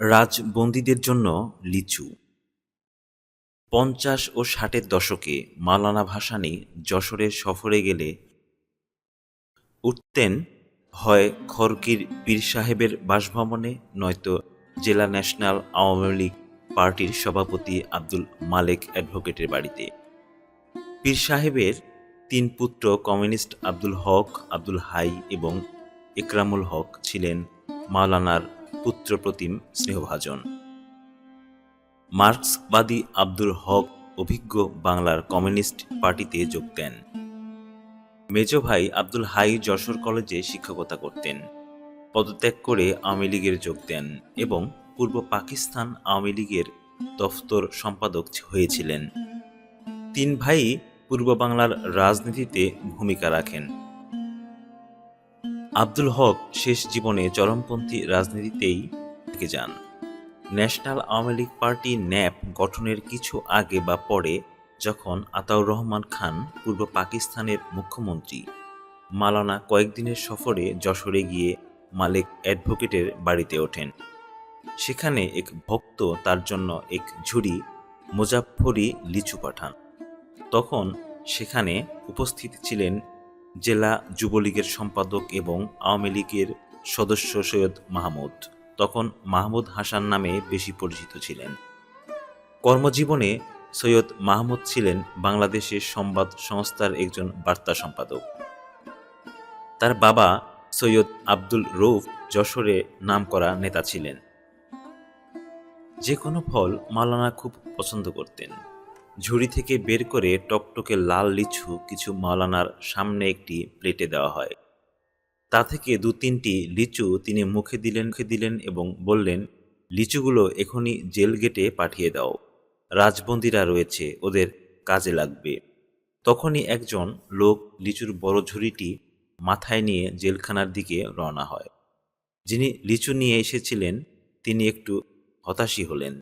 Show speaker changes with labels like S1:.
S1: রাজবন্দীদের জন্য লিচু। পঞ্চাশ ও ষাটের দশকে মালানা ভাসানী যশোরে সফরে গেলে উঠতেন হয় খড়কির পীর সাহেবের বাসভবনে, নয়তো জেলা ন্যাশনাল আওয়ামী লীগ পার্টির সভাপতি আব্দুল মালেক অ্যাডভোকেটের বাড়িতে। পীর সাহেবের তিন পুত্র কমিউনিস্ট আব্দুল হক, আব্দুল হাই এবং একরামুল হক ছিলেন মাওলানার পুত্রপ্রতিম স্নেহভাজন। মার্ক্সবাদী আব্দুল হক অভিজ্ঞ বাংলার কমিউনিস্ট পার্টিতে যোগ দেন। মেজ ভাই আব্দুল হাই যশোর কলেজে শিক্ষকতা করতেন। পদত্যাগ করে আওয়ামী লীগের যোগ দেন এবং পূর্ব পাকিস্তান আওয়ামী লীগের দফতর সম্পাদক হয়েছিলেন। তিন ভাই পূর্ব বাংলার রাজনীতিতে ভূমিকা রাখেন। আব্দুল হক শেষ জীবনে চরমপন্থী রাজনীতিতেই থেকে যান। National Awami league party NAP গঠনের কিছু আগে বা পরে যখন আতাউর রহমান খান পূর্ব পাকিস্তানের মুখ্যমন্ত্রী, মালানা কয়েকদিনের সফরে যশোরে গিয়ে মালিক অ্যাডভোকেটের বাড়িতে ওঠেন। সেখানে এক ভক্ত তার জন্য এক ঝুড়ি মুজাফফরি লিচু পাঠান। তখন সেখানে উপস্থিত ছিলেন জেলা যুবলীগের সম্পাদক এবং আওয়ামী লীগের সদস্য সৈয়দ মাহমুদ। তখন মাহমুদ হাসান নামে বেশি পরিচিত ছিলেন। কর্মজীবনে সৈয়দ মাহমুদ ছিলেন বাংলাদেশের সংবাদ সংস্থার একজন বার্তা সম্পাদক। তার বাবা সৈয়দ আব্দুল রৌফ যশোরে নামকরা নেতা ছিলেন। যে কোনো ফল মালানা খুব পছন্দ করতেন। ঝুড়ি থেকে বের করে টকটকে লাল লিচু কিছু মাওলানার সামনে একটি প্লেটে দেওয়া হয়। তা থেকে দু তিনটি লিচু তিনি মুখে দিলেন মুখে দিলেন এবং বললেন, লিচুগুলো এখনই জেল গেটে পাঠিয়ে দাও। রাজবন্দিরা রয়েছে, ওদের কাজে লাগবে। তখনই একজন লোক লিচুর বড় ঝুড়িটি মাথায় নিয়ে জেলখানার দিকে রওনা হয়। যিনি লিচু নিয়ে এসেছিলেন, তিনি একটু হতাশই হলেন।